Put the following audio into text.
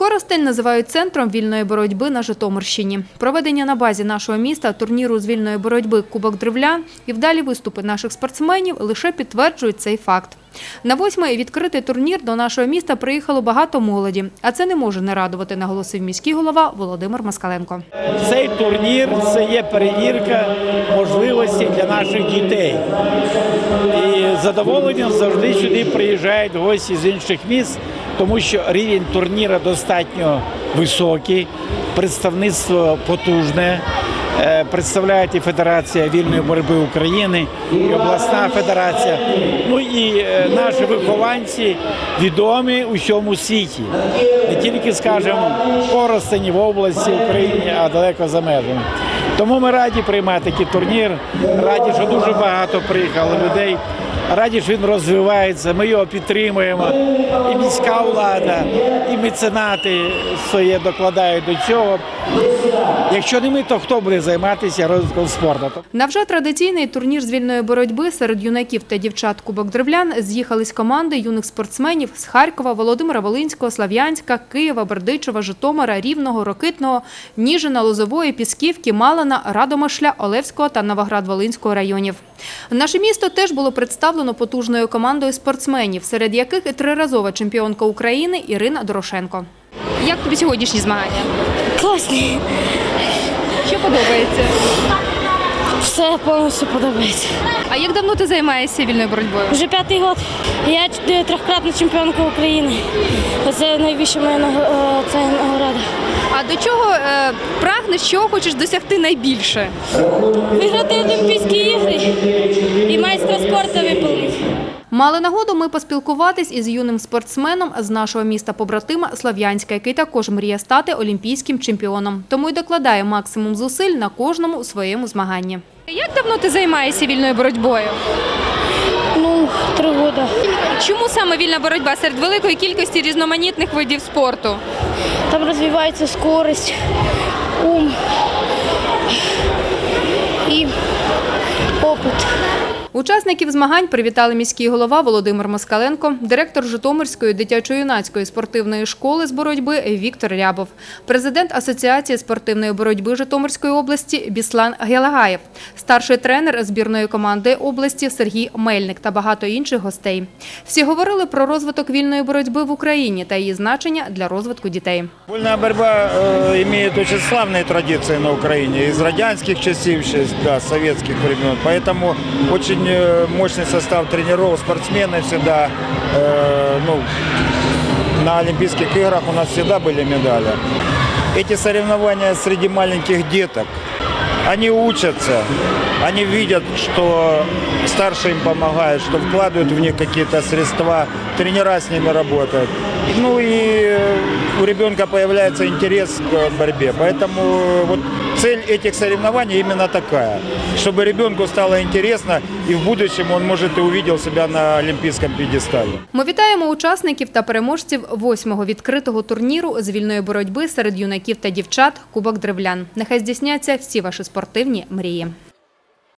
Коростень називають центром вільної боротьби на Житомирщині. Проведення на базі нашого міста турніру з вільної боротьби Кубок Древлян і вдалі виступи наших спортсменів лише підтверджують цей факт. На восьмий відкритий турнір до нашого міста приїхало багато молоді, а це не може не радувати, наголосив міський голова Володимир Москаленко. Цей турнір це є перевірка можливості для наших дітей. І задоволенням завжди сюди приїжджають гості з інших міст, тому що рівень турніра достатньо високий, представництво потужне. Е, Представляють і Федерація вільної боротьби України, і обласна федерація. Ну і е, наші вихованці відомі у всьому світі. Не тільки, скажімо, Коростені в області України, а далеко за межами. Тому ми раді приймати такий турнір, раді, що дуже багато приїхало людей. Раді, що він розвивається, ми його підтримуємо. І міська влада, і меценати своє докладають до цього. Якщо не ми, то хто буде займатися розвитком спорту? На вже традиційний турнір з вільної боротьби серед юнаків та дівчат Кубок Древлян з'їхались команди юних спортсменів з Харкова, Володимира Волинського, Слав'янська, Києва, Бердичева, Житомира, Рівного, Рокитного, Ніжина, Лозової, Пісківки, Малина, Радомишля, Олевського та Новоград-Волинського районів. Наше місто теж було представлено потужною командою спортсменів, серед яких і триразова чемпіонка України Ірина Дорошенко. Як тобі сьогоднішні змагання? Класний. Що подобається? Все повністю подобається. А як давно ти займаєшся вільною боротьбою? Вже п'ятий год. Я трьохкратна чемпіонка України. Це найвища моя е, це нагорода. А до чого е, прагнеш, чого хочеш досягти найбільше? Виграти Олімпійські ігри і майстра спорту виповнити. Мали нагоду ми поспілкуватись із юним спортсменом з нашого міста побратима Слав'янська, який також мріє стати олімпійським чемпіоном. Тому й докладає максимум зусиль на кожному своєму змаганні. Як давно ти займаєшся вільною боротьбою? Ну, три роки. Чому саме вільна боротьба серед великої кількості різноманітних видів спорту? Там розвивається скорость, ум і. Учасників змагань привітали міський голова Володимир Москаленко, директор Житомирської дитячо-юнацької спортивної школи з боротьби Віктор Рябов, президент Асоціації спортивної боротьби Житомирської області Біслан Гелагаєв, старший тренер збірної команди області Сергій Мельник та багато інших гостей. Всі говорили про розвиток вільної боротьби в Україні та її значення для розвитку дітей. Вольная борьба э, имеет очень славные традиции на Украине, из радянских часов, еще, да, советских времен. Поэтому очень мощный состав тренеров, спортсмены всегда, э, ну, на Олимпийских играх у нас всегда были медали. Эти соревнования среди маленьких деток, они учатся, они видят, что старшие им помогают, что вкладывают в них какие-то средства, тренера с ними работают. Ну и у ребенка появляется интерес к борьбе. Поэтому вот цель этих соревнований именно такая, чтобы ребенку стало интересно и в будущем он, может, и увидел себя на олимпийском пьедестале. Ми вітаємо учасників та переможців восьмого відкритого турніру з вільної боротьби серед юнаків та дівчат Кубок Древлян. Нехай здійсняться всі ваші спортивні мрії.